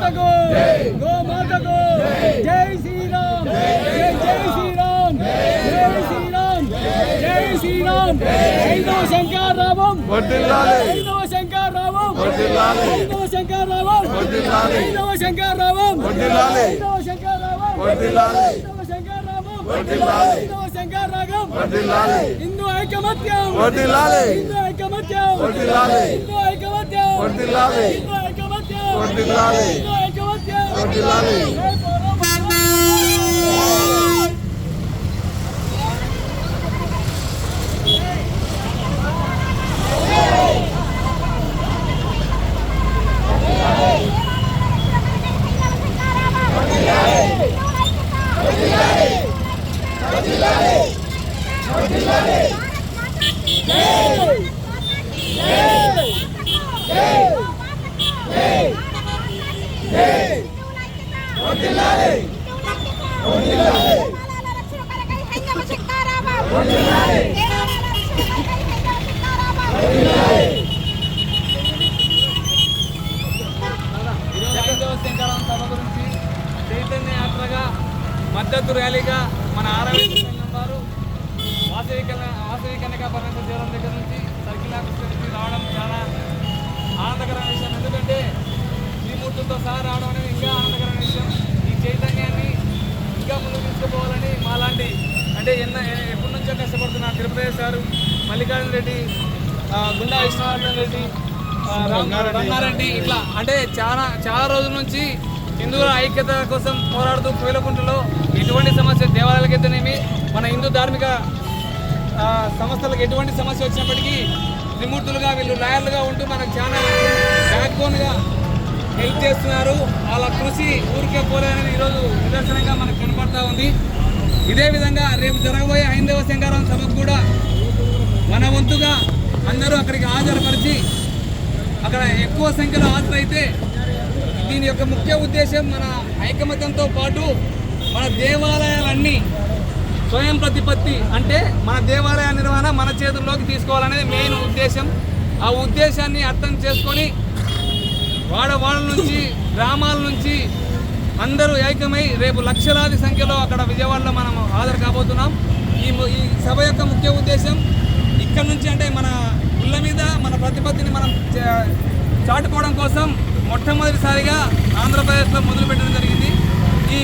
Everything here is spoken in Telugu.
మాతకు. గో మాతకు. జై శ్రీరామ్. జై జై శ్రీరామ్. జై శ్రీరామ్. జై శ్రీరామ్. ఐదవ శంకరామం వర్ధిల్లాలి. ఐదవ శంకరామం వర్ధిల్లాలి. ఐదవ శంకరామం వర్ధిల్లాలి. ఐదవ శంకరామం వర్ధిల్లాలి. ఐదవ శంకరాగం వర్ధిల్లాలి. హిందూ వర్ధిల్లాలి. హిందూ ఐకమత్యం. హిందూ ఐకమత్యం. హిందూ ఐకమత్యం. హిందూ ఐకమత్యం వర్ధిల్లాలి. జై బోలో భారత్. ఈరోజు ఐదవ శంకరం సభ గురించి చైతన్య యాత్రగా మద్దతు ర్యాలీగా మన ఆరోగ్య సంఘం వారు వాసవి కన్య వాసవి కన్యకా దగ్గర నుంచి సర్కిల్ ఆఫీస్ నుంచి రావడం చాలా ఆనందకరమైన విషయం. ఎందుకంటే శ్రీమూర్తులతో సహా రావడం అనేది ఇంకా ఆనందకరమైన ఇంకా ముందుకు తీసుకుపోవాలని మాలాంటి అంటే ఎన్న ఎప్పటి నుంచో కష్టపడుతున్న తిరుపతి సారు మల్లికార్జున రెడ్డి గుండా విష్ణువర్ధన్ రెడ్డి రంగారెడ్డి. ఇట్లా అంటే చాలా చాలా రోజుల నుంచి హిందువుల ఐక్యత కోసం పోరాడుతూ కోయిలకుంటలో ఎటువంటి సమస్య దేవాలయాలకైతేనేమి మన హిందూ ధార్మిక సంస్థలకు ఎటువంటి సమస్య వచ్చినప్పటికీ త్రిమూర్తులుగా వీళ్ళు లాయర్లుగా ఉంటూ మనకు చాలా బ్యాక్ బోన్గా హెల్ప్ చేస్తున్నారు. వాళ్ళ కృషి ఊరికే పోలేదని ఈరోజు నిదర్శనంగా మనకు కనపడతా ఉంది. ఇదే విధంగా రేపు జరగబోయే హైందవ శంకరం సభకు కూడా మన వంతుగా అందరూ అక్కడికి హాజరుపరిచి అక్కడ ఎక్కువ సంఖ్యలో హాజరైతే దీని యొక్క ముఖ్య ఉద్దేశం మన ఐకమత్యంతో పాటు మన దేవాలయాలన్నీ స్వయం ప్రతిపత్తి అంటే మన దేవాలయ నిర్వహణ మన చేతుల్లోకి తీసుకోవాలనేది మెయిన్ ఉద్దేశం. ఆ ఉద్దేశాన్ని అర్థం చేసుకొని వాడవాడల నుంచి గ్రామాల నుంచి అందరూ ఏకమై రేపు లక్షలాది సంఖ్యలో అక్కడ విజయవాడలో మనం హాజరు కాబోతున్నాం. ఈ ఈ సభ యొక్క ముఖ్య ఉద్దేశం ఇక్కడ నుంచి అంటే మన ఇళ్ళ మీద మన ప్రతిపత్తిని మనం చే- చాటుకోవడం కోసం మొట్టమొదటిసారిగా ఆంధ్రప్రదేశ్లో మొదలుపెట్టడం జరిగింది. ఈ